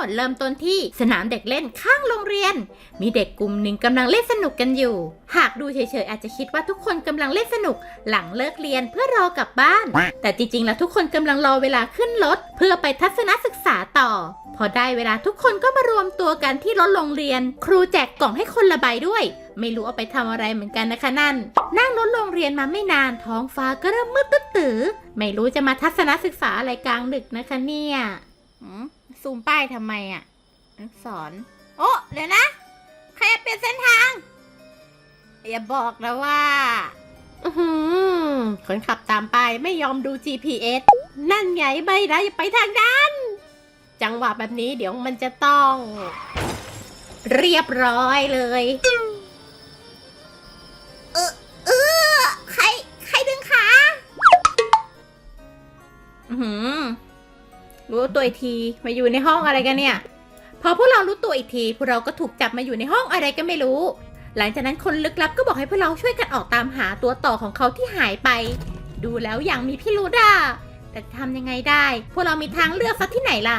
มดเริ่มต้นที่สนามเด็กเล่นข้างโรงเรียน มีเด็กกลุ่มหนึ่งกำลังเล่นสนุกกันอยู่ หากดูเฉยๆอาจจะคิดว่าทุกคนกำลังเล่นสนุก หลังเลิกเรียนเพื่อรอกลับบ้าน แต่จริงๆแล้วทุกคนกำลังรอเวลาขึ้นรถเพื่อไปทัศนศึกษาต่อ พอได้เวลาทุกคนก็มารวมตัวกันที่รถโรงเรียน ครูแจกกล่องให้คนละใบด้วยไม่รู้เอาไปทำอะไรเหมือนกันนะคะนั่น นั่งรถโรงเรียนมาไม่นานท้องฟ้าก็เริ่มมืดตึ๊ดตื้อไม่รู้จะมาทัศนศึกษาอะไรกลางดึกนะคะเนี่ยหืม ซูมป้ายทำไมอะอักษร โอ้เดี๋ยวนะ ใครเปลี่ยนเส้นทาง อย่าบอกนะว่าอือหือคนขับตามไปไม่ยอมดู GPS นั่นไงไม่ได้อย่าไปทางนั้น จังหวะแบบนี้เดี๋ยวมันจะต้อง เรียบร้อยเลย เออเออ รู้ตัวอีกทีมาอยู่ในห้องอะไรกันเนี่ย พอพวกเรารู้ตัวอีกที พวกเราก็ถูกจับมาอยู่ในห้องอะไรก็ไม่รู้ หลังจากนั้นคนลึกลับก็บอกให้พวกเราช่วยกันออกตามหาตัวต่อของเขาที่หายไป ดูแล้วอย่างมีพิรุธอะแต่ทำยังไงได้ พวกเรามีทางเลือกสักที่ไหนล่ะ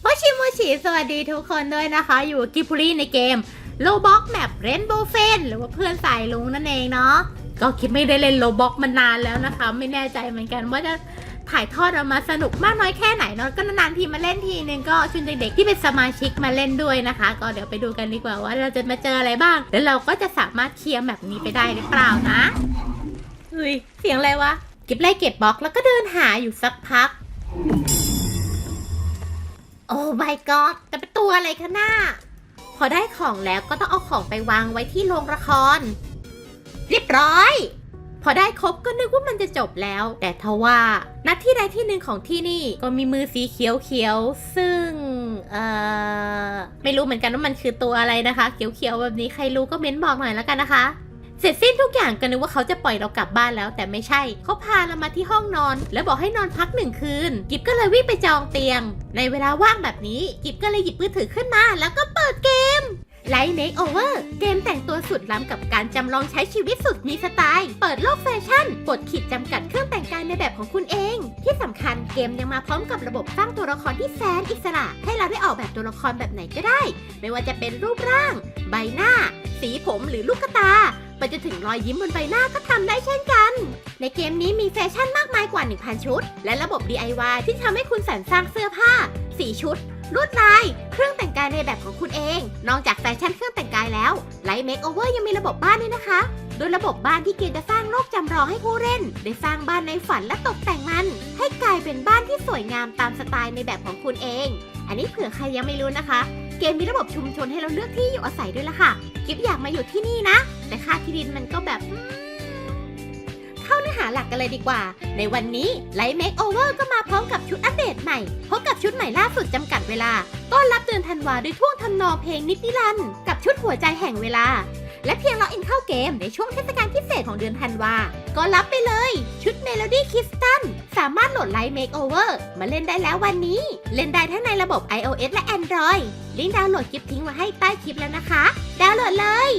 โมชิโมชิสวัสดีทุกคนด้วยนะคะ อยู่กิฟฟรีในเกมโลบ็อกแมปเรนโบเฟนหรือว่าเพื่อนสายลุงนั่นเองเนาะก็คิดไม่ได้เล่นโลบ็อกมานานแล้วนะคะ ไม่แน่ใจเหมือนกันว่าจะ ถ่ายทอดออกมาสนุกมากน้อยแค่ไหนเนาะก็นานๆทีมาเล่นทีนึงก็ชวนเด็กๆที่เป็นสมาชิกมาเล่นด้วยนะคะ ก็เดี๋ยวไปดูกันดีกว่าว่าเราจะมาเจออะไรบ้าง แล้วเราก็จะสามารถเคลียร์แบบนี้ไปได้หรือเปล่านะเฮ้ยเสียงอะไรวะเก็บไล่เก็บบล็อกแล้วก็เดินหาอยู่สักพัก โอ้ my god แต่เป็นตัวอะไรคะหน้าพอได้ของแล้วก็ต้องเอาของไปวางไว้ที่โรงละคร เรียบร้อย พอได้ครบก็นึกว่ามันจะจบแล้ว แต่ทว่านัดที่ใดที่หนึ่งของที่นี่ก็มีมือสีเขียวเขียวๆซึ่งเอ่อไม่รู้เหมือนกันว่ามันคือตัวอะไรนะคะ เขียวเขียวๆแบบนี้ใครรู้ก็เม้นบอกหน่อยแล้วกันนะคะ เสร็จสิ้นทุกอย่างก็นึกว่าเขาจะปล่อยเรากลับบ้านแล้ว แต่ไม่ใช่เขาพาเรามาที่ห้องนอน แล้วบอกให้นอนพักหนึ่งคืน กิบก็เลยวิ่งไปจองเตียง ในเวลาว่างแบบนี้ กิบก็เลยหยิบมือถือขึ้นมา แล้วก็เปิดเกม ไลท์เมคโอเวอร์เกมแต่งตัวสุดล้ำกับการจำลองใช้ชีวิตสุดมีสไตล์ เปิดโลกแฟชั่นปลดขีดจำกัดเครื่องแต่งกายในแบบของคุณเอง ที่สำคัญเกมยังมาพร้อมกับระบบสร้างตัวละครที่แสนอิสระ ให้เราได้ออกแบบตัวละครแบบไหนก็ได้ ไม่ว่าจะเป็นรูปร่าง ใบหน้า สีผมหรือลูกตาไปจนถึงรอยยิ้มบนใบหน้าก็ทำได้เช่นกัน ในเกมนี้มีแฟชั่นมากมายกว่า 1,000 ชุด และระบบ DIY ที่ทำให้คุณสรรสร้างเสื้อผ้า สีชุด ลวดลาย เครื่องแต่งกายในแบบของคุณเอง นอกจากแฟชั่นเครื่องแต่งกายแล้ว Light Makeover ยังมีระบบบ้านด้วยนะคะ โดยระบบบ้านที่เกมจะสร้างโลกจำลองให้ผู้เล่น ได้สร้างบ้านในฝันและตกแต่งมัน ให้กลายเป็นบ้านที่สวยงามตามสไตล์ในแบบของคุณเอง อันนี้เผื่อใครยังไม่รู้นะคะ เกมมีระบบชุมชนให้เราเลือกที่อยู่อาศัยด้วยล่ะค่ะ กิฟอยากมาอยู่ที่นี่นะ แต่ค่าที่ดินมันก็แบบ เข้าเนื้อหาหลักกันเลยดีกว่า ในวันนี้ Light Makeover ก็มาพร้อมกับชุดอัปเดตใหม่พบกับชุดใหม่ล่าสุดจำกัดเวลา ต้อนรับเดือนธันวาด้วยท่วงทำนองเพลงนิดนิรันด์กับชุดหัวใจแห่งเวลา และเพียงล็อกอินเข้าเกมในช่วงเทศกาลพิเศษของเดือนธันวา ก็รับไปเลย ชุด Melody k i s t a n สามารถโหลด Light Makeover มาเล่นได้แล้ววันนี้ เล่นได้ทั้งในระบบ iOS และ Android ลิงก์ดาวน์โหลดกิฟทิ้งไว้ให้ใต้คลิปแล้วนะคะ ดาวน์โหลดเลย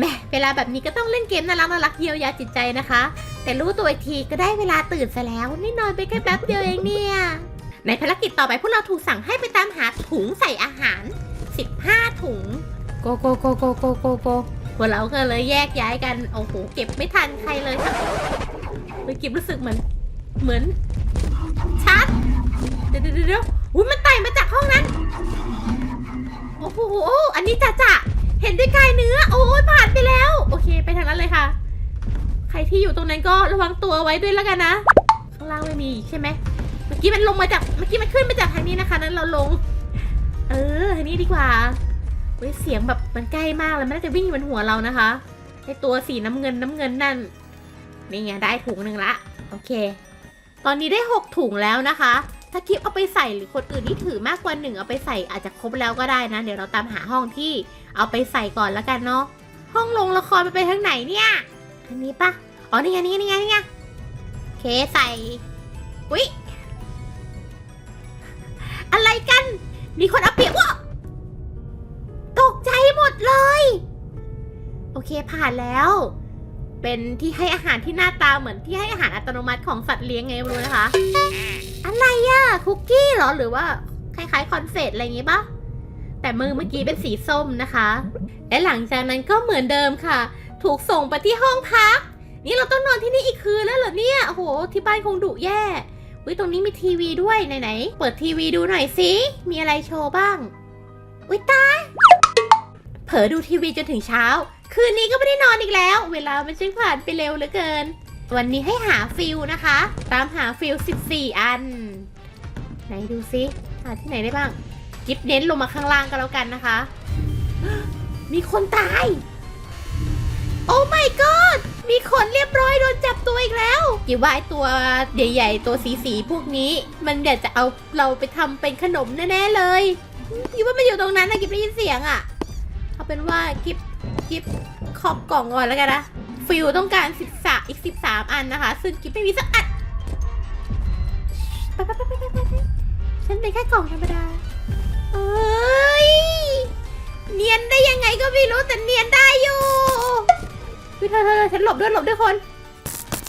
แหม่เวลาแบบนี้ก็ต้องเล่นเกมน่ารักน่ารักเยียวยาจิตใจนะคะ แต่รู้ตัวอีกทีก็ได้เวลาตื่นซะแล้ว นี่นอนไปแค่แป๊บเดียวเองเนี่ย ในภารกิจต่อไปพวกเราถูกสั่งให้ไปตามหาถุงใส่อาหาร 15 ถุง โกโกโกโกโกโกโกพวกเราก็เลยแยกย้ายกัน โอ้โห เก็บไม่ทันใครเลยค่ะเมื่อกี้รู้สึกเหมือน เหมือน ชัด เดี๋ยวเดี๋ยวเดี๋ยวอุ้ยมันไต่มาจากห้องนั้น โอ้โห อันนี้จ่าจ่า เห็นด้วยกายเนื้อ โอ้ยผ่านไปแล้ว โอเค ไปทางนั้นเลยค่ะ ใครที่อยู่ตรงนั้นก็ระวังตัวไว้ด้วยแล้วกันนะ ข้างล่างไม่มีใช่ไหม เมื่อกี้มันลงมาจาก เมื่อกี้มันขึ้นมาจากทางนี้นะคะ นั้นเราลง เออทางนี้ดีกว่าเว้ยเสียงแบบมันใกล้มากเลยมันน่าจะวิ่งอยู่บนหัวเรานะคะ ไอตัวสีน้ำเงินน้ำเงินนั่น นี่ไงได้ถุงหนึ่งละ โอเค ตอนนี้ได้หกถุงแล้วนะคะ ถ้าคลิปเอาไปใส่หรือคนอื่นที่ถือมากกว่าหนึ่งเอาไปใส่อาจจะครบแล้วก็ได้นะ เดี๋ยวเราตามหาห้องที่ เอาไปใส่ก่อนแล้วกันเนาะห้องลงละครมันไปทางไหนเนี่ยทางนี้ปะอ๋อนี่ไงนี่ไงนี่ไงนี่ไงโอเคใส่อุ๊ยอะไรกัน มีคนเอาเปรียบวะตกใจหมดเลย โอเคผ่านแล้ว เป็นที่ให้อาหารที่หน้าตาเหมือนที่ให้อาหารอัตโนมัติของสัตว์เลี้ยงไงไม่รู้นะคะ อะไรอะไรอะคุกกี้เหรอหรือว่าคล้ายๆคอนเฟตอะไรอย่างงี้ปะ แต่มือเมื่อกี้เป็นสีส้มนะคะ และหลังจากนั้นก็เหมือนเดิมค่ะ ถูกส่งไปที่ห้องพัก นี่เราต้องนอนที่นี่อีกคืนแล้วเหรอเนี่ยโอ้โห ที่บ้านคงดุแย่อุ้ยตรงนี้มีทีวีด้วยไหนๆเปิดทีวีดูหน่อยสิมีอะไรโชว์บ้างอุ้ยตายเผลอดูทีวีจนถึงเช้า คืนนี้ก็ไม่ได้นอนอีกแล้ว เวลามันช่างผ่านไปเร็วเหลือเกิน วันนี้ให้หาฟิลนะคะ ตามหาฟิล14 อัน ไหนดูซิหาที่ไหนได้บ้าง กิฟเน้นลงมาข้างล่างก็แล้วกันนะคะ มีคนตาย โอ้ my god มีคนเรียบร้อยโดนจับตัวอีกแล้วกี่ว่าไอตัวใหญ่ๆ ตัวสีๆพวกนี้ มันเดี๋ยวจะเอาเราไปทำเป็นขนมแน่ๆเลยคิดว่ามันอยู่ตรงนั้นนะกิบได้ยินเสียงอะ่ะ เอาเป็นว่ากิบกิบขอบกล่องก่อนแล้วกันนะ ฟิลต้องการ13อีก13อันนะคะ ซึ่งกิบไม่มีสักอันไปไปไปไปไปไปฉันเป็นแค่กล่องธรรมดา เอ้ย เนียนได้ยังไงก็ไม่รู้แต่เนียนได้อยู่วิเธอเธอเธอฉันหลบด้วยหลบด้วยคน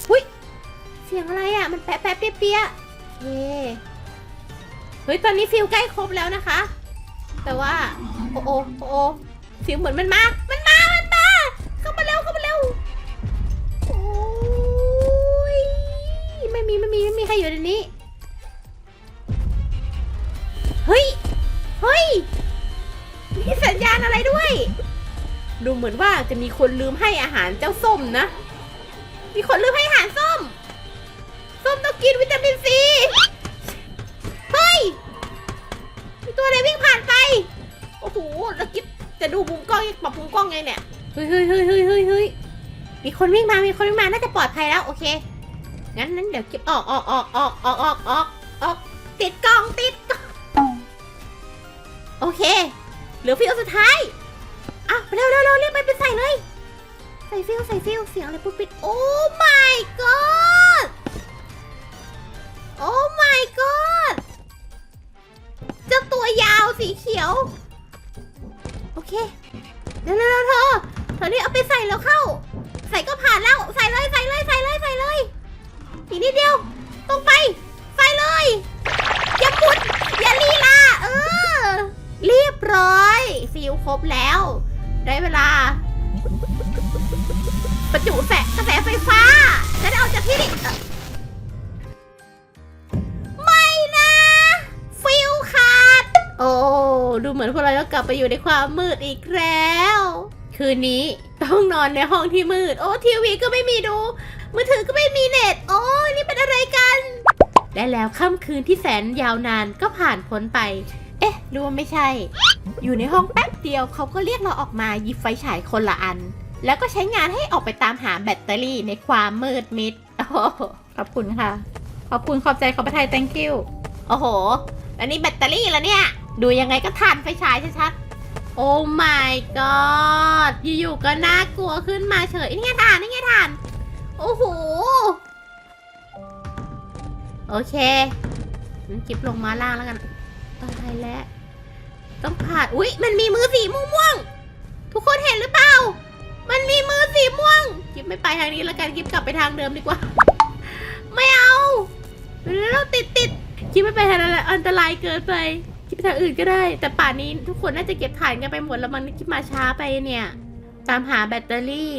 หุยเสียงอะไรอะ มันแปะแปะเปียเปียเย่เฮ้ย ตอนนี้ฟิลใกล้ครบแล้วนะคะ แต่ว่า โอ้โอโอ้โอเสียงเหมือนมันมา มันมา มันมา เข้ามาเร็วเข้ามาเร็ว โอ้ย ไม่มีไม่มีไม่มีใครอยู่ในนี้ เฮ้ย เฮ้ย มีสัญญาณอะไรด้วย ดูเหมือนว่าจะมีคนลืมให้อาหารเจ้าส้มนะ มีคนลืมให้อาหารส้ม ส้มต้องกินวิตามินซี เฮ้ย มีตัวอะไรวิ่งผ่านไป โอ้โหแล้วกิ๊บจะดูมุมกล้องปรับมุมกล้องไงเนี่ย เฮ้ยเฮ้ยเฮ้ยเฮ้ยเฮ้ยเฮ้ยมีคนวิ่งมา มีคนวิ่งมา น่าจะปลอดภัยแล้ว โอเค งั้นนั้นเดี๋ยวกิ๊บออกออกออกออกออกออกออกออกติดกล้องติดกล้อง โอเค เหลือฟิลสุดท้ายอะเร็วเร็วเร็วเรียกไปเป็นใส่เลย ใส่ฟิลใส่ฟิลเสียงอะไรปุ๊บปิด โอ้ my god โอ้ my god เจ้าตัวยาวสีเขียว โอเค เร็วเร็วเธอเธอนี่เอาไปใส่แล้วเข้า ใส่ก็ผ่านแล้ว ใส่เลยใส่เลยใส่เลยใส่เลยอีกนิดเดียว ตรงไป ใส่เลย อย่าปุด ร้อยฟิลครบแล้ว ได้เวลา ประจุแสกระแสไฟฟ้า จะได้ออกจากที่นี่ไม่นะ ฟิลขาด โอ้ดูเหมือนพวกเราจะกลับไปอยู่ในความมืดอีกแล้ว คืนนี้ต้องนอนในห้องที่มืด โอ้ทีวีก็ไม่มีดู มือถือก็ไม่มีเน็ต โอ้นี่เป็นอะไรกันและแล้วค่ำคืนที่แสนยาวนานก็ผ่านพ้นไป เอ๊ะรู้ว่าไม่ใช่ อยู่ในห้องแป๊บเดียวเขาก็เรียกเราออกมาหยิบไฟฉายคนละอัน แล้วก็ใช้งานให้ออกไปตามหาแบตเตอรี่ในความมืดมิดโอ้โหขอบคุณค่ะ ขอบคุณขอบใจขอบพระทัย thank you โอ้โห อันนี้แบตเตอรี่แล้วเนี่ย ดูยังไงก็ทานไฟฉายชัดๆ โอ้ my god อยู่ๆก็น่ากลัวขึ้นมาเฉยนี่ไงทานนี่ไงทาน โอ้โห โอเคงั้นกิบลงมาล่างแล้วกัน ตายแล้ว ต้องผ่านอุ๊ย มันมีมือสีม่วงๆทุกคนเห็นหรือเปล่า มันมีมือสีม่วงกิบไม่ไปทางนี้แล้วกันกิบกลับไปทางเดิมดีกว่า ไม่เอาเราติดติดกิบไม่ไปทางนั้นแล้วอันตรายเกินไปกิบไปทางอื่นก็ได้ แต่ป่านนี้ทุกคนน่าจะเก็บถ่านกันไปหมดแล้วมันกิบมาช้าไปเนี่ย ตามหาแบตเตอรี่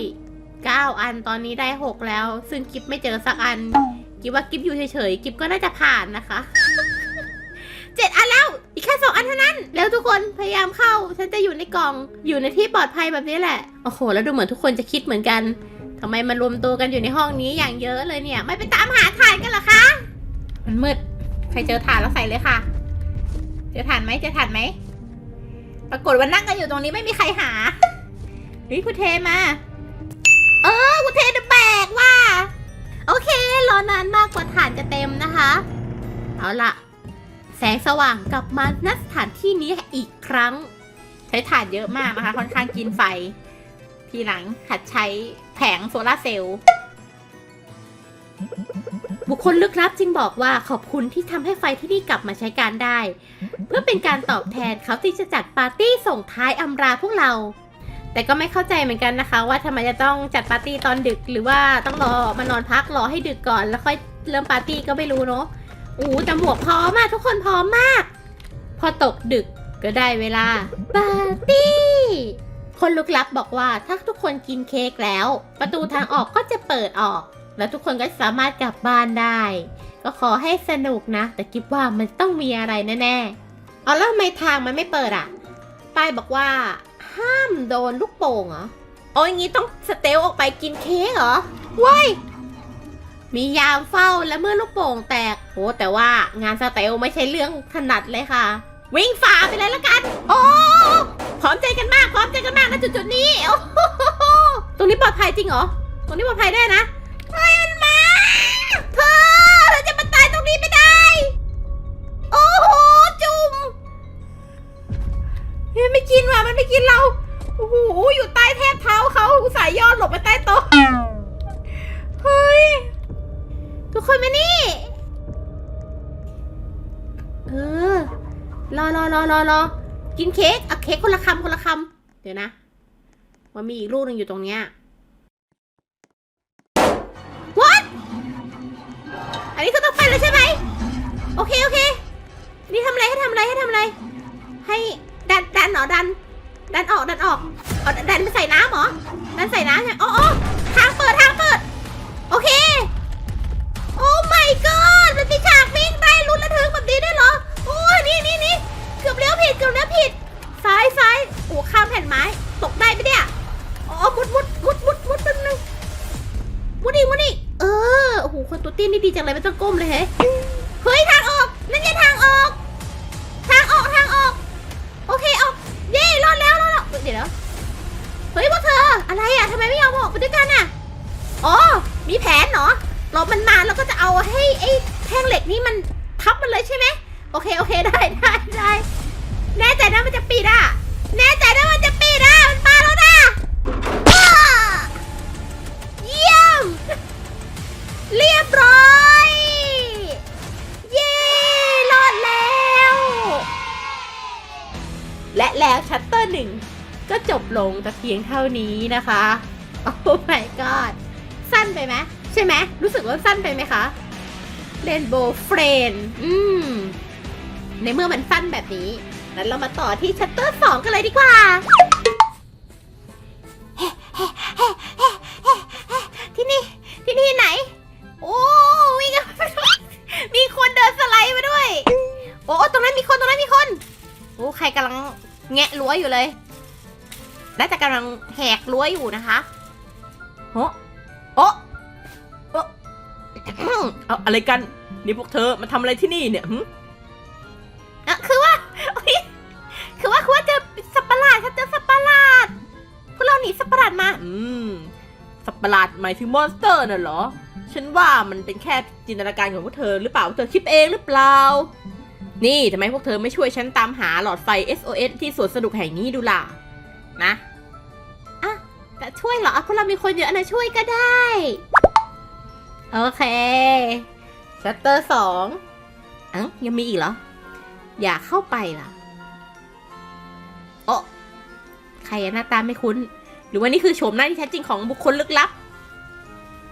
9 อันตอนนี้ได้ 6 แล้ว ซึ่งกิบไม่เจอสักอันกิบว่ากิบอยู่เฉยๆกิบก็น่าจะผ่านนะคะ เจ็ดอันแล้ว อีกแค่สองอันเท่านั้น แล้วทุกคนพยายามเข้า ฉันจะอยู่ในกล่อง อยู่ในที่ปลอดภัยแบบนี้แหละ โอ้โห แล้วดูเหมือนทุกคนจะคิดเหมือนกันทำไมมันรวมตัวกันอยู่ในห้องนี้อย่างเยอะเลยเนี่ย ไม่ไปตามหาถ่านกันเหรอคะ มันมืด ใครเจอถ่านแล้วใส่เลยค่ะ เจอถ่านไหมเจอถ่านไหม ปรากฏว่านั่งกันอยู่ตรงนี้ไม่มีใครหา เฮ้ยคุณเทมา เออคุณเทจะแบกว่าโอเค รอนานมากกว่าถ่านจะเต็มนะคะ เอาละ แสงสว่างกลับมาณสถานที่นี้อีกครั้ง ใช้ถ่านเยอะมากนะคะ ค่อนข้างกินไฟ ทีหลังหัดใช้แผงโซลาเซลล์บุคคลลึกลับจึงบอกว่าขอบคุณที่ทำให้ไฟที่นี่กลับมาใช้การได้ เพื่อเป็นการตอบแทนเขาที่จะจัดปาร์ตี้ส่งท้ายอำลาพวกเรา แต่ก็ไม่เข้าใจเหมือนกันนะคะ ว่าทำไมจะต้องจัดปาร์ตี้ตอนดึก หรือว่าต้องรอมานอนพักรอให้ดึกก่อน แล้วค่อยเริ่มปาร์ตี้ก็ไม่รู้เนาะ อู้แต่หมวกพร้อมมากทุกคนพร้อมมาก พอตกดึกก็ได้เวลาปาร์ตี้ คนลึกลับบอกว่าถ้าทุกคนกินเค้กแล้ว ประตูทางออกก็จะเปิดออก แล้วทุกคนก็สามารถกลับบ้านได้ ก็ขอให้สนุกนะ แต่คิดว่ามันต้องมีอะไรแน่ๆเอาแล้วทำไมทางมันไม่เปิดอะป้ายบอกว่า ห้ามโดนลูกโป่งเหรอโอ้ยงี้ต้องสเตลออกไปกินเค้กเหรอว้าย มียามเฝ้าและเมื่อลูกโป่งแตกโหแต่ว่างานสเตลไม่ใช่เรื่องถนัดเลยค่ะ วิ่งฝ่าไปเลยละกัน โอ้พร้อมใจกันมากพร้อมใจกันมากนะจุดๆนี้โอ้โหตรงนี้ปลอดภัยจริงเหรอตรงนี้ปลอดภัยได้นะเฮ้ยมันมาเธอเธอจะมาตายตรงนี้ไม่ได้ โอ้โหจุ่มเฮ้ยไม่กินว่ะมันไม่กินเราโอ้โหอยู่ใต้แทบเท้าเขาสาห์ย่อหลบไปใต้โต๊ะเฮ้ย ทุกคนมานี่ เออ รอรอรอรอรอกินเค้กเอาเค้กคนละคำคนละคำเดี๋ยวนะ มันมีอีกลูกหนึ่งอยู่ตรงเนี้ย What อันนี้คือต้องไปเลยใช่ไหม โอเคโอเค นี่ทำอะไรให้ทำอะไรให้ทำอะไร ให้ดันดันเหรอดัน ดันออกดันออกเอาดันไปใส่น้ำเหรอ ดันใส่น้ำใช่ไหมอ๋ออ๋อทางเปิดทางเปิด โอเค my god มันมีฉากวิ่งได้ลุ้นระทึกแบบนี้ด้วยเหรอ โอ้ยนี่นี่นี่เกือบเลี้ยวผิดเกือบเลี้ยวผิด ซ้ายซ้ายโอ้ข้ามแผ่นไม้ ตกได้ไปะเนี่ย อ๋อมุดมุดมุดมุดมุดแป๊บนึงมุดอีกมุดอีกเออ โอ้โห คนตัวเตี้ยนี่ดีจังเลยไม่ต้องก้มเลยเฮ้ยเฮ้ยทางออก นั่นไงทางออก ทางออกทางออก โอเคออกเย้รอดแล้วรอดแล้วเดี๋ยวเฮ้ยพวกเธอ อะไรอะทำไมไม่ยอมออกไปด้วยกันอะ อ๋อ มีแผนเหรอ รามันมาแล้วก็จะเอาให้ไอ้แท่งเหล็กนี่มันทับมันเลยใช่ไหมโอเคโอเคได้ได้ได้แน่ใจนะมันจะปิดอะแน่ใจนะมันจะปิดอะมันมาแล้วนะเยี่ยม เรียบร้อยเย้รอดแล้ว และแล้วชัตเตอร์หนึ่งก็จบลงแต่เพียงเท่านี้นะคะ โอ้ my god สั้นไปไหม ใช่ไหมรู้สึกว่าสั้นไปไหมคะเรนโบว์เฟรนอืม ในเมื่อมันสั้นแบบนี้งั้นเรามาต่อที่ชัตเตอร์สองกันเลยดีกว่า ที่นี่ ที่นี่ไหน โอ้วิ่งมีคนเดินสไลด์มาด้วย โอ้ตรงนั้นมีคนตรงนั้นมีคน โอ้ใครกำลังแงะรั้วอยู่เลย น่าจะกำลังแหกรั้วอยู่นะคะโอ้ อาอะไรกัน นี่พวกเธอมาทำอะไรที่นี่เนี่ยหึอะคือว่าเฮ้ยคือว่าคือว่าเจอสัตว์ประหลาดค่ะเจอสัตว์ประหลาดพวกเราหนีสัตว์ประหลาดมา อืม สัตว์ประหลาดหมายถึงมอนสเตอร์น่ะเหรอ ฉันว่ามันเป็นแค่จินตนาการของพวกเธอหรือเปล่าพวกเธอคิดเองหรือเปล่า นี่ทำไมพวกเธอไม่ช่วยฉันตามหาหลอดไฟ SOS ที่สวนสนุกแห่งนี้ดูล่ะ นะแต่ช่วยเหรอพวกเรามีคนเยอะนะช่วยก็ได้ โอเค ชัตเตอร์สองอังยังมีอีกเหรอ อยากเข้าไปล่ะโอ้ใครอะหน้าตาไม่คุ้น หรือว่านี่คือโฉมหน้าที่แท้จริงของบุคคลลึกลับ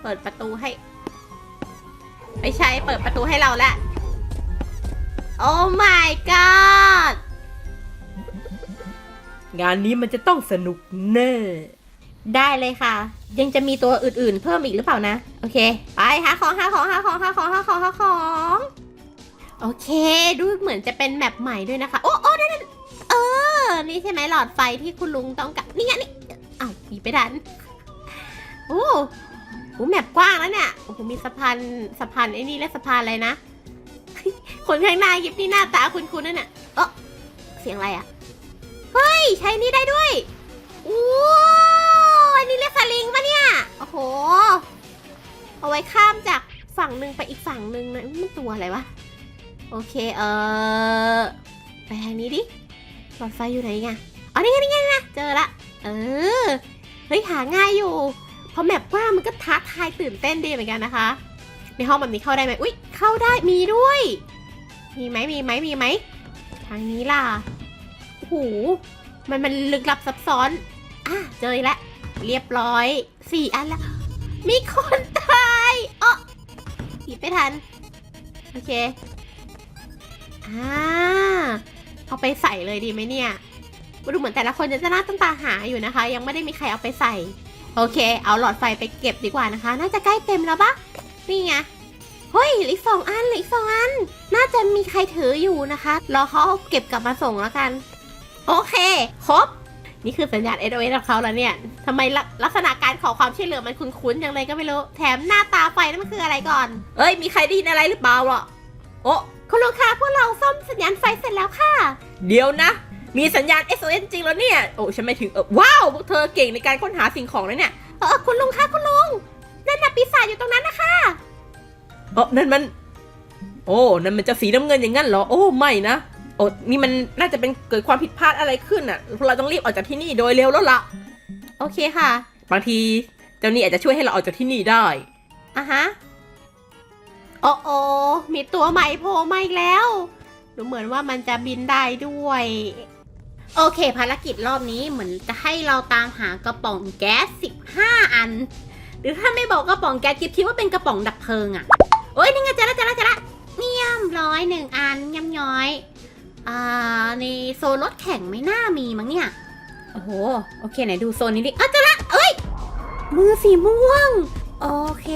เปิดประตูให้ ไม่ใช่ เปิดประตูให้เราแล้วโอ้ my god งานนี้มันจะต้องสนุกแน่ ได้เลยค่ะ ยังจะมีตัวอื่นๆ เพิ่มอีกหรือเปล่านะ โอเค ไปหาของหาของหาของหาของหาของหาของ โอเค ดูเหมือนจะเป็นแมปใหม่ด้วยนะคะ โอ้โอ้นั่นเออ นี่ใช่ไหมหลอดไฟที่คุณลุงต้องการนี่ไงนี่อ้าวหยิบไปดันโอ้โหแมปกว้างแล้วเนี่ย โอ้โห มีสะพาน สะพานไอ้นี่และสะพานอะไรนะ คนข้างหน้ายิบนี่หน้าตาคุณคุณนั่นน่ะเออเสียงอะไรอะ เฮ้ย ใช้นี่ได้ด้วยโอ้ อันนี้เรียกสลิงปะเนี่ย โอ้โห เอาไว้ข้ามจากฝั่งหนึ่งไปอีกฝั่งหนึ่งนะมันตัวอะไรวะ โอเค เออไปทางนี้ดิหลอดไฟอยู่ไหนไงอ๋อนี่ไงนี่ไงนี่ไงเจอละ เออ เฮ้ยหาง่ายอยู่พอแมปกว้างมันก็ท้าทายตื่นเต้นดีเหมือนกันนะคะ ในห้องแบบนี้เข้าได้ไหมอุ๊ย เข้าได้มีด้วย มีไหมมีไหมมีไหมทางนี้ล่ะโอ้โหมันมันลึกลับซับซ้อน อะเจอแล้ว เรียบร้อยสี่อันแล้วมีคนตายอ๋อหยิบไม่ทัน โอเค อ่า เอาไปใส่เลยดีไหมเนี่ยดูเหมือนแต่ละคนจะหน้าตั้งตาหาอยู่นะคะ ยังไม่ได้มีใครเอาไปใส่ โอเค เอาหลอดไฟไปเก็บดีกว่านะคะ น่าจะใกล้เต็มแล้วปะนี่ไงเฮ้ยเหลืออีกสองอันเหลืออีกสองอัน น่าจะมีใครถืออยู่นะคะ รอเขาเอาเก็บกลับมาส่งแล้วกัน โอเค ครบ นี่คือสัญญาณ SOS ของเขาแล้วเนี่ยทำไมลักลักษณะการขอความช่วยเหลือมันคุ้นๆอย่างไรก็ไม่รู้ แถมหน้าตาไฟนั่นมันคืออะไรก่อน เอ้ย มีใครได้ยินอะไรหรือเปล่าล่ะโอ้คุณลุงคะพวกเราซ่อมสัญญาณไฟเสร็จแล้วค่ะ เดี๋ยวนะ มีสัญญาณ SOS จริงแล้วเนี่ย โอ้ฉันไม่ถึงเออว้าวพวกเธอเก่งในการค้นหาสิ่งของนะเนี่ย เออคุณลุงคะคุณลุง นั่นน่ะปีศาจอยู่ตรงนั้นนะคะเออนั่นมัน โอ้ นั่นมันจะสีน้ำเงินอย่างนั้นเหรอ โอ้ ไม่นะ โอ้นี่มันน่าจะเป็นเกิดความผิดพลาดอะไรขึ้นอะเราต้องรีบออกจากที่นี่โดยเร็วแล้วล่ะโอเคค่ะ บางทีเจ้านี่อาจจะช่วยให้เราออกจากที่นี่ได้อะฮะโอ้โอมีตัวใหม่โผล่มาอีกแล้วดูเหมือนว่ามันจะบินได้ด้วย โอเค ภารกิจรอบนี้เหมือนจะให้เราตามหากระป๋องแก๊ส 15 อัน หรือถ้าไม่บอกกระป๋องแก๊สคิดคิดว่าเป็นกระป๋องดับเพลิงอะ่ะโอ้ยนี่ไงเจอแล้วเจอแล้วเจอแล้วเงียบร้อยหนึ่งอันเงียบย้อย อ่าในโซนรถแข่งไม่น่ามีมั้งเนี่ย โอ้โห โอเคไหนดูโซนนี้ดิอะเจอละเอ้ย มือสีม่วง โอเค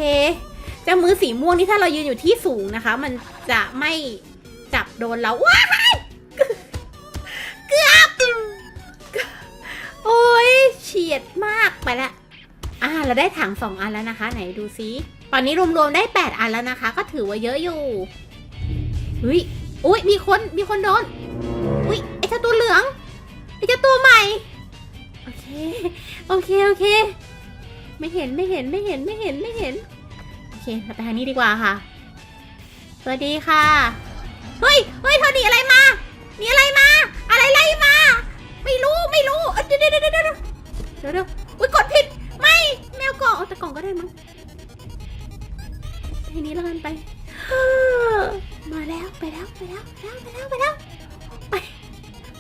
เจ้ามือสีม่วงนี่ถ้าเรายืนอยู่ที่สูงนะคะ มันจะไม่จับโดนเราว้ายเกือบโอ้ยเฉียดมากไปละอ่าเราได้ถังสองอันแล้วนะคะ ไหนดูซิตอนนี้รวมๆได้แปดอันแล้วนะคะ ก็ถือว่าเยอะอยู่เฮ้ย อุ้ยมีคนมีคนโดน อุ้ยไอ้เจ้าตัวเหลือง ไอ้เจ้าตัวใหม่ โอเค โอเค โอเค ไม่เห็นไม่เห็นไม่เห็นไม่เห็นไม่เห็น โอเคเราไปทางนี้ดีกว่าค่ะ สวัสดีค่ะ เฮ้ย เฮ้ยเธอหนีอะไรมา หนีอะไรมา อะไรไล่มา ไม่รู้ไม่รู้เอ้ยเดี๋ยวเดี๋ยวเดี๋ยวเดี๋ยวเดี๋ยวเดี๋ยวเดี๋ยวอุ้ยกดผิด ไม่แมวกล่องเอาแต่กล่องก็ได้มั้งทีนี้แล้วกันไป มาแล้วไปแล้วไปแล้วไปแล้วไปแล้วไปแล้วไป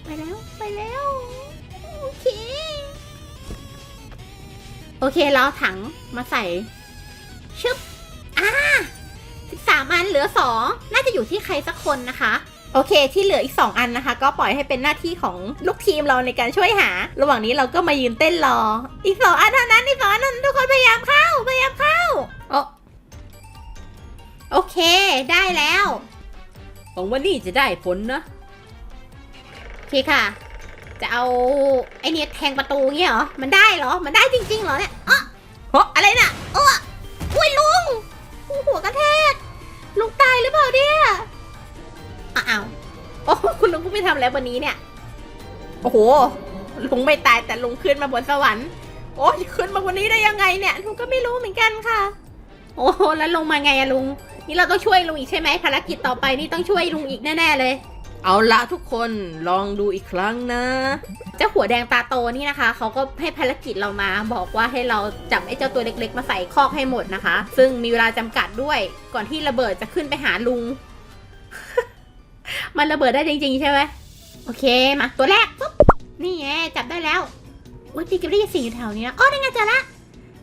ไปแล้วไปแล้วโอเค โอเคเราเอถังมาใส่ชึบอ่าสิบสามอันเหลือสองน่าจะอยู่ที่ใครสักคนนะคะโอเค ที่เหลืออีก 2 อันนะคะ ก็ปล่อยให้เป็นหน้าที่ของลูกทีมเราในการช่วยหา ระหว่างนี้เราก็มายืนเต้นรอ อีก2อันเท่านั้นอีกสองอัน งว่านี่จะได้ผลนะโอเคค่ะ จะเอาไอเนี่ยแทงประตูเงี้ยเหรอ มันได้เหรอ มันได้จริง ๆ เหรอเนี่ยอ๋อเพราะอะไรน่ะเอออุ้ยลุงอู้หัวกระแทก ลุงตายหรือเปล่าเนี่ยอ้าวโอ้คุณลุงก็ไม่ทำแล้ววันนี้เนี่ย โอ้โห ลุงไม่ตายแต่ลุงขึ้นมาบนสวรรค์ โอ้ยขึ้นมาวันนี้ได้ยังไงเนี่ยลุงก็ไม่รู้เหมือนกันค่ะ โอ้โหแล้วลงมาไงอะลุง นี่เราต้องช่วยลุงอีกใช่ไหมภารกิจต่อไปนี่ต้องช่วยลุงอีกแน่ๆเลย เอาละทุกคนลองดูอีกครั้งนะ เจ้าหัวแดงตาโตนี่นะคะ เขาก็ให้ภารกิจเรามาบอกว่าให้เราจับไอ้เจ้าตัวเล็ก ๆ มาใส่คอกให้หมดนะคะ ซึ่งมีเวลาจำกัดด้วยก่อนที่ระเบิดจะขึ้นไปหาลุง มันระเบิดได้จริง ๆ ใช่ไหมโอเคมาตัวแรกปุ๊บนี่ไงจับได้แล้วอุ้ยพี่กิฟได้ยินเสียงอยู่แถวนี้นะอ๋อได้ไงเจอละ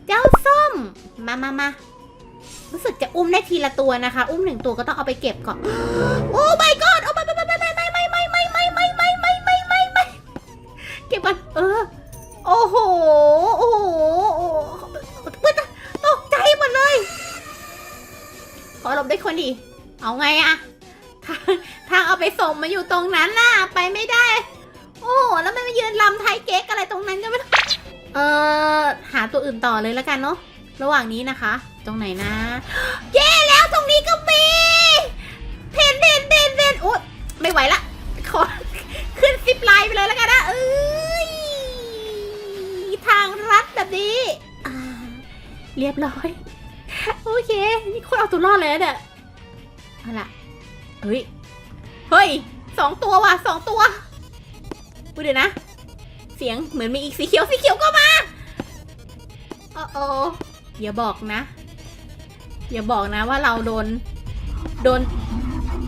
เจ้าส้ม มามามา รู้สึกจะอุ้มได้ทีละตัวนะคะ อุ้มหนึ่งตัวก็ต้องเอาไปเก็บก่อน โอ้ my god โอ้ไม่ไม่ไม่ไม่ไม่ไม่ไม่ไม่ไม่ไม่ไม่ไม่ไม่ไม่ไม่เก็บก่อนเออโอ้โหโอ้โห โอ้โหตกใจหมดเลย ขอหลบได้คนดี เอาไงอะทางเอาไปส่งมาอยู่ตรงนั้นน่ะ ไปไม่ได้ โอ้แล้วมันมายืนลำไทยเก๊กอะไรตรงนั้นก็ไม่เออหาตัวอื่นต่อเลยแล้วกันเนาะ ระหว่างนี้นะคะ ตรงไหนนะ เย้แล้วตรงนี้ก็มีเพนเพนเพนเพนโอ๊ยไม่ไหวละ ขอ ขึ้นซิปไลน์ไปเลยแล้วกันนะเอ้ยทางรัดแบบนี้เรียบร้อย โอเค นี่คนเอาตัวรอดเลยนะเนี่ยเอาล่ะเฮ้ย เฮ้ยสองตัวว่ะสองตัวพูดเดี๋ยวนะ เสียงเหมือนมีอีกสีเขียวสีเขียวก็มาโอ้โออย่าบอกนะ อย่าบอกนะว่าเราโดน โดน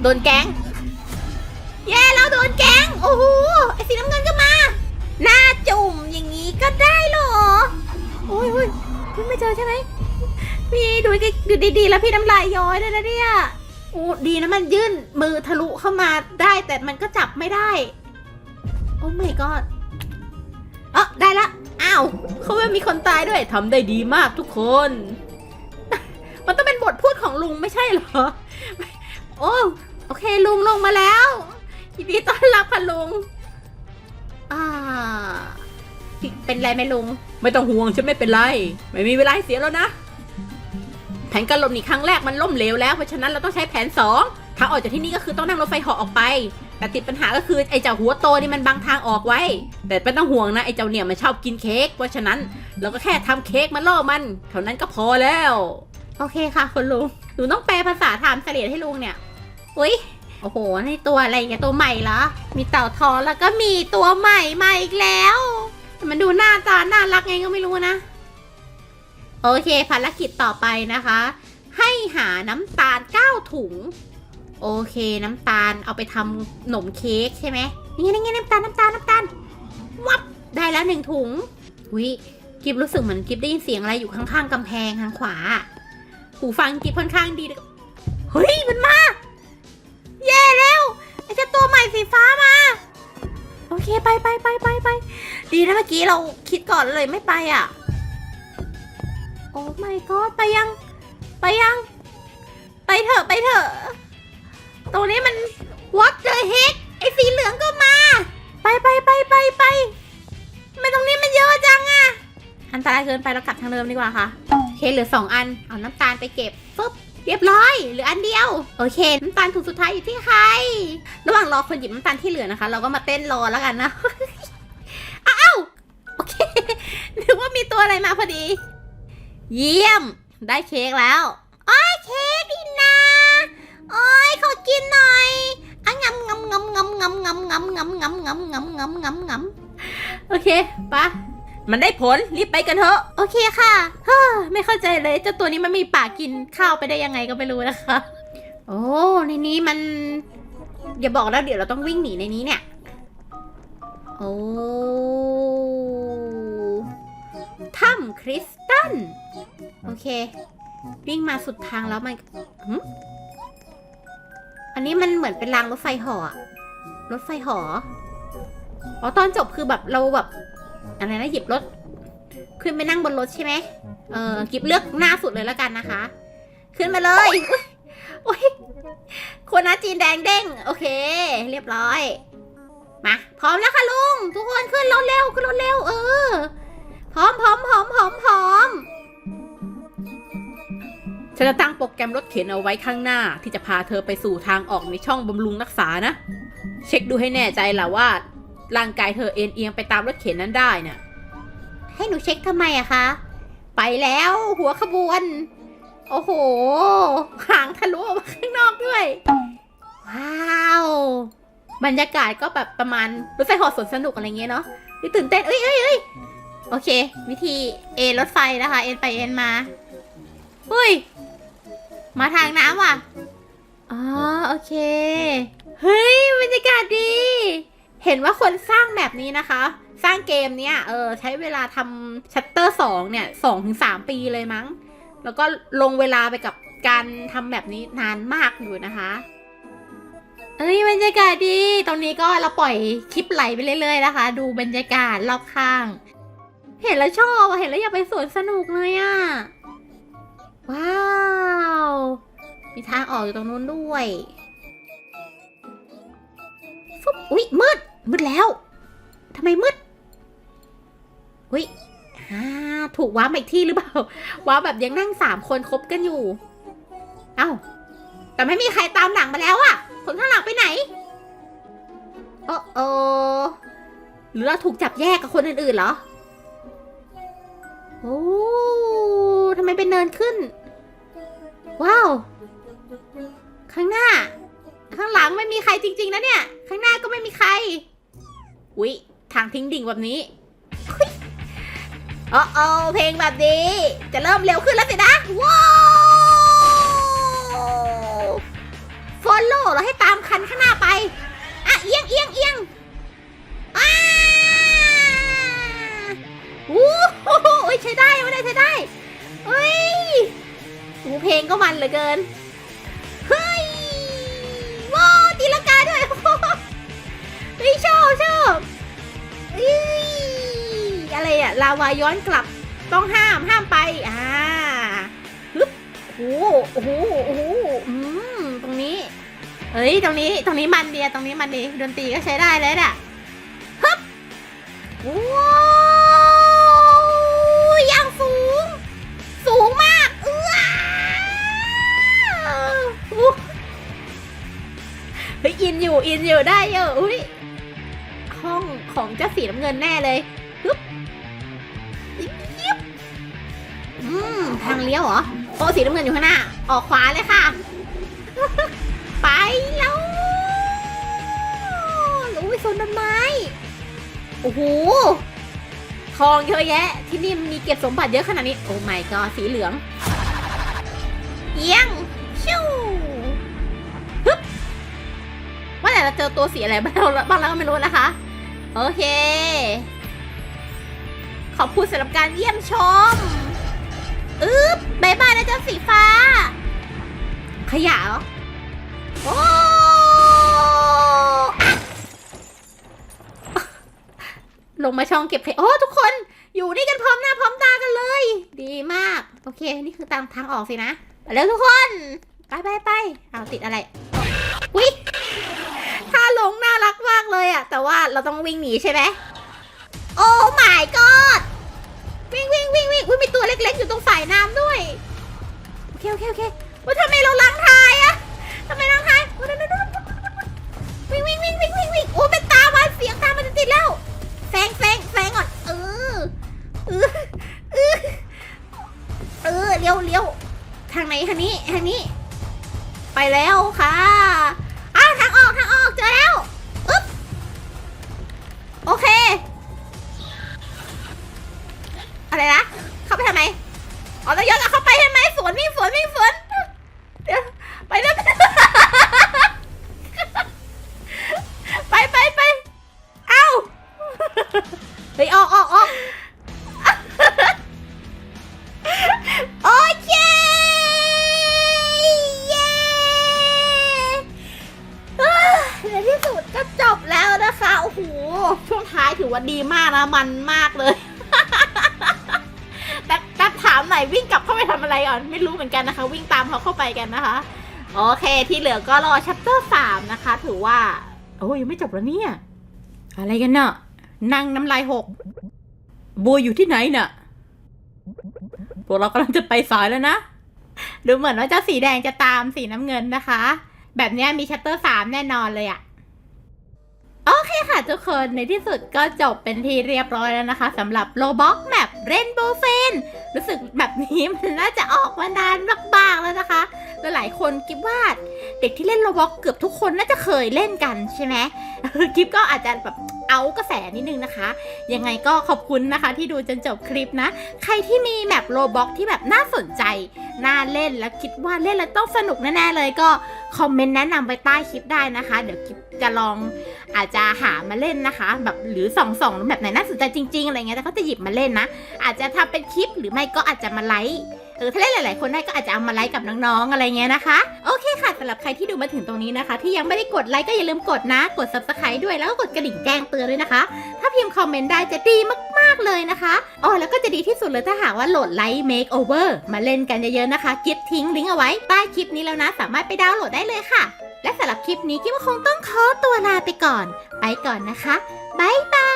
โดนแก๊งแย่แล้วโดนแก๊งโอ้โหไอสีน้ำเงินก็มา หน้าจุ่มอย่างนี้ก็ได้เหรอโอ้ยโอ้ยเพิ่งไม่เจอใช่ไหมพี่ดูดิดูดีๆ แล้วพี่น้ำลายย้อยเลยนะเนี่ยโอ้ดีนะมันยื่นมือทะลุเข้ามาได้ แต่มันก็จับไม่ได้ โอ้ my god เออได้ละอ้าวเขาว่ามีคนตายด้วยทำได้ดีมากทุกคน ของลุงไม่ใช่เหรอ โอ้โอเคลุงลงมาแล้วยินดีต้อนรับค่ะลุงอ่าเป็นไรไหมลุง ไม่ต้องห่วงฉันไม่เป็นไร ไม่มีเวลาเสียแล้วนะ แผนการหลบหนีครั้งแรกมันล่มเหลวแล้วเพราะฉะนั้นเราต้องใช้แผนสองทางออกจากที่นี่ก็คือต้องนั่งรถไฟเหาะออกไป แต่ติดปัญหาก็คือไอ้เจ้าหัวโตนี่มันบังทางออกไว้ แต่ไม่ต้องห่วงนะไอ้เจ้าเนี่ยมันชอบกินเค้กเพราะฉะนั้น เราก็แค่ทำเค้กมาล่อมัน เท่านั้นก็พอแล้ว โอเคค่ะคุณลุง หนูต้องแปลภาษาถามเสลียดให้ลุงเนี่ย อุ้ยโอ้โห นี่ตัวอะไรกันตัวใหม่เหรอ มีเต่าทองแล้วก็มีตัวใหม่มาอีกแล้ว มันดูหน้าตาน่ารักไงก็ไม่รู้นะ โอเคภารกิจต่อไปนะคะ ให้หาน้ำตาล9ถุง โอเคน้ำตาลเอาไปทำขนมเค้กใช่ไหมนี่ไงนี่ไงน้ำตาลน้ำตาลน้ำตาลวับได้แล้วหนึ่งถุงวิกิบรู้สึกเหมือนกิบได้ยินเสียงอะไรอยู่ข้างๆกำแพงทางขวา หูฟังกิบค่อนข้างดี เฮ้ย มันมาแย่แล้วไอ้เจ้าตัวใหม่สีฟ้ามา โอเคไปไปไปไปไปดีนะเมื่อกี้เราคิดก่อนเลยไม่ไปอะ โอ้ my god ไปยัง ไปยัง ไปเถอะไปเถอะ ตรงนี้มัน what the heck ไอ้สีเหลืองก็มา ไปไปไปไปไปไมตรงนี้มันเยอะจังอะ อันตรายเกินไปเรากลับทางเดิมดีกว่าค่ะ เคเหลือสองอัน เอาน้ำตาลไปเก็บปุ๊บเรียบร้อยเหลืออันเดียว โอเค น้ำตาลถุงสุดท้ายอยู่ที่ใคร ระหว่างรอคนหยิบน้ำตาลที่เหลือนะคะ เราก็มาเต้นรอแล้วกันนะอ้าวโอเคนึกว่ามีตัวอะไรมาพอดี เยี่ยม ได้เค้กแล้วโอ้ยเค้กดินะโอ้ยขอกินหน่อยอะงำงำงำงำงำงำงำงำงำงำงำงำงำงำโอเคปะ มันได้ผลรีบไปกันเถอะ โอเคค่ะเฮ้อไม่เข้าใจเลยเจ้าตัวนี้มันมีปากกินข้าวไปได้ยังไงก็ไม่รู้นะคะ โอ้ในนี้มันอย่าบอกแล้วเดี๋ยวเราต้องวิ่งหนีในนี้เนี่ย โอ้ถ้ำคริสตัลโอเค วิ่งมาสุดทางแล้วมันหึอันนี้มันเหมือนเป็นรางรถไฟหออะรถไฟหออ๋อตอนจบคือแบบเราแบบ อะไรนะหยิบรถ ขึ้นไปนั่งบนรถใช่ไหมเออกิบเลือกหน้าสุดเลยแล้วกันนะคะ ขึ้นมาเลยอุ๊ยอุ๊ยคนนะจีนแดงเด้ง โอเค เรียบร้อย มา พร้อมแล้วค่ะลุง ทุกคนขึ้นรถเร็วขึ้นรถเร็วเออ พร้อมพร้อมพร้อมพร้อมพร้อมฉันจะตั้งโปรแกรมรถเข็นเอาไว้ข้างหน้า ที่จะพาเธอไปสู่ทางออกในช่องบำรุงรักษานะ เช็คดูให้แน่ใจล่ะว่า ร่างกายเธอเอ็นเอียงไปตามรถเข็นนั้นได้น่ะ ให้หนูเช็คทำไมอะคะ ไปแล้วหัวขบวน โอ้โห หางทะลุออกมาข้างนอกด้วย ว้าว บรรยากาศก็แบบประมาณรถไฟหอสวนสนุกอะไรเงี้ยเนาะนี่ตื่นเต้น เอ้ยเอ้ยเอ้ยโอเค วิธีเอรถไฟนะคะ เอ็นไปเอ็นมาอุ้ย มาทางน้ำว่ะ อ๋อ โอเค เฮ้ย บรรยากาศดี เห็นว่าคนสร้างแบบนี้นะคะ สร้างเกมเนี้ยเออใช้เวลาทำชัตเตอร์สองเนี่ยสองถึงสามปีเลยมั้ง แล้วก็ลงเวลาไปกับการทำแบบนี้นานมากอยู่นะคะ เอ้ยบรรยากาศดี ตรงนี้ก็เราปล่อยคลิปไหลไปเรื่อยๆนะคะ ดูบรรยากาศรอบข้าง เห็นแล้วชอบเห็นแล้วอยากไปสวนสนุกเลยอะว้าว มีทางออกอยู่ตรงนู้นด้วย ฟุบอุ๊ยมืด มืดแล้วทำไมมืดอุ้ยถูกว้าร์ปมาอีกที่หรือเปล่า ว้าแบบยังนั่งสามคนคบกันอยู่ เอ้า แต่ไม่มีใครตามหลังมาแล้วอะคนข้างหลังไปไหน โอ้โอหรือเราถูกจับแยกกับคนอื่นๆเหรอ โอ้ทำไมเป็นเนินขึ้น ว้าว ข้างหน้า ข้างหลังไม่มีใครจริง ๆ นะเนี่ย ข้างหน้าก็ไม่มีใคร อุ๊ยทางทิ้งดิ่งแบบนี้อุ๊ยโอ้โอเพลงแบบนี้ จะเริ่มเร็วขึ้นแล้วสินะ ว้าวฟอลโล่เราให้ตามคันข้างหน้าไป อะ เอียงเอียงเอียงอ่าวู้โอ้ยใช้ได้ไม่ได้ใช้ได้เฮ้ยโอ้เพลงก็มันเหลือเกิน เฮ้ยว้าวตีลาด้วย อ้ยชอบชอบเอ้ยอะไรอะลาวาย้อนกลับต้องห้ามห้ามไปอ่าลึบโอ้โหโอ้โหอืมตรงนี้เฮ้ยตรงนี้ตรงนี้มันเดียตรงนี้มันดีดนตรีก็ใช้ได้เลยหละฮึบว้อย่างสูง สูงมากเออเฮ้ยอินอยู่อินอยู่ได้เยอะอุ้ย ของเจ้าสีน้ำเงินแน่เลยฮึบยิบอืมทางเลี้ยวเหรอโอ้สีน้ำเงินอยู่ข้างหน้า ออกขวาเลยค่ะ ไปแล้วอุ้ยโซนต้นไม้ โอ้โหทองเยอะแยะ ที่นี่มีเก็บสมบัติเยอะขนาดนี้ โอ้ไม่ก็สีเหลืองเอียงชิวฮึบว่าแต่เราเจอตัวสีอะไรบ้างเราบ้างแล้วก็ไม่รู้นะคะ โอเค ขอบคุณสำหรับการเยี่ยมชมอึ๊บบายบายนะเจ้าสีฟ้า ขยะเหรอ โอ้ลงมาช่องเก็บขยะโอ้ ทุกคนอยู่นี่กันพร้อมหน้าพร้อมตากันเลย ดีมาก โอเค นี่คือทางทางออกสินะ ไปแล้วทุกคน ไปไปไปเอาติดอะไรวิท่า ลงน่ารักมากเลยอะแต่ว่าเราต้องวิ่งหนีใช่ไหมโอ้ my god วิ่งวิ่งวิ่งวิ่งอุ้ยมีตัวเล็กๆ อยู่ตรงสายน้ำด้วยโอเคโอเคโอเคว่าทำไมเราล้างทายอะทำไมล้างทายโอ้นั่นนั่นนั่นวิ่งวิ่งวิ่งวิ่งวิ่งวิ่งโอ้เป็นตามันเสียงตามันจะติดแล้วแซงแซงแซงก่อนเออเออเออเออเลี้ยวเลี้ยวทางไหนทางนี้ทางนี้ ไปแล้วค่ะ ทางออกทางออกเจอแล้วอึ๊บโอเค อะไรนะเข้าไปทำไมอ๋อแล้วย้อนกลับเข้าไปทำไมสวนวิ่งสวนวิ่งสวนเดี๋ยวไปแล้วไปไปไปเอ้าเฮ้ยออกออกออก มันมากเลย แต่แต่ถามหน่อยวิ่งกลับเข้าไปทำอะไรก่อนไม่รู้เหมือนกันนะคะ วิ่งตามเขาเข้าไปกันนะคะ โอเคที่เหลือก็รอชัปเตอร์สามนะคะ ถือว่า โอ้ยยังไม่จบแล้วเนี่ย อะไรกันเนาะนั่งน้ำลายหกบัวอยู่ที่ไหนเน่ะพวกเรากำลังจะไปสายแล้วนะดูเหมือนว่าเจ้าสีแดงจะตามสีน้ำเงินนะคะ แบบนี้มีชัปเตอร์สามแน่นอนเลยอะ โอเคค่ะทุกคนในที่สุดก็จบเป็นที่เรียบร้อยแล้วนะคะสำหรับโลบ็อกแมป เรนโบว์เฟนรู้สึกแบบนี้มันน่าจะออกมานานมากๆแล้วนะคะแล้วหลายคนคิดว่าเด็กที่เล่นโลบ็อกเกือบทุกคนน่าจะเคยเล่นกันใช่ไหมคลิปก็อาจจะแบบเอากระแสนิดนึงนะคะ ยังไงก็ขอบคุณนะคะที่ดูจนจบคลิปนะ ใครที่มีแมปโลบ็อกที่แบบน่าสนใจ น่าเล่นแล้วคิดว่าเล่นแล้วต้องสนุกแน่ๆเลยก็คอมเมนต์แนะนำไปใต้คลิปได้นะคะ เดี๋ยวคลิปจะลองอาจจะหามาเล่นนะคะ แบบหรือส่องส่องๆแบบไหนน่าสนใจจริงๆอะไรเงี้ยแต่ก็จะหยิบมาเล่นนะอาจจะทำเป็นคลิปหรือไม่ก็อาจจะมาไลฟ์เออถ้าเล่นหลาย ๆ คนได้ก็อาจจะเอามาไลฟ์กับน้อง ๆ อะไรเงี้ยนะคะ โอเคค่ะสำหรับใครที่ดูมาถึงตรงนี้นะคะ ที่ยังไม่ได้กดไลค์ก็อย่าลืมกดนะ กด subscribe ด้วยแล้วก็กดกระดิ่งแจ้งเตือนด้วยนะคะ ถ้าพิมพ์คอมเมนต์ได้จะดีมาก ๆ เลยนะคะอ๋อแล้วก็จะดีที่สุดเลยถ้าหากว่าโหลดไลค์ make over มาเล่นกันเยอะ ๆ นะคะกิฟทิ้งลิงก์เอาไว้ใต้คลิปนี้แล้วนะ สามารถไปดาวน์โหลดได้เลยค่ะ และสำหรับคลิปนี้กิฟก็คงต้องขอตัวลาไปก่อน ไปก่อนนะคะบายบา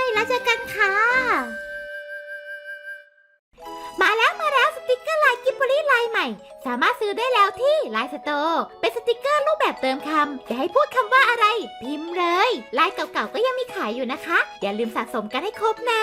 ยแล้วเจอกันค่ะ ลายใหม่ สามารถซื้อได้แล้วที่ไลน์สโตร์เป็นสติกเกอร์รูปแบบเติมคำจะให้พูดคำว่าอะไร พิมพ์เลยลายเก่าๆก็ยังมีขายอยู่นะคะ อย่าลืมสะสมกันให้ครบนะ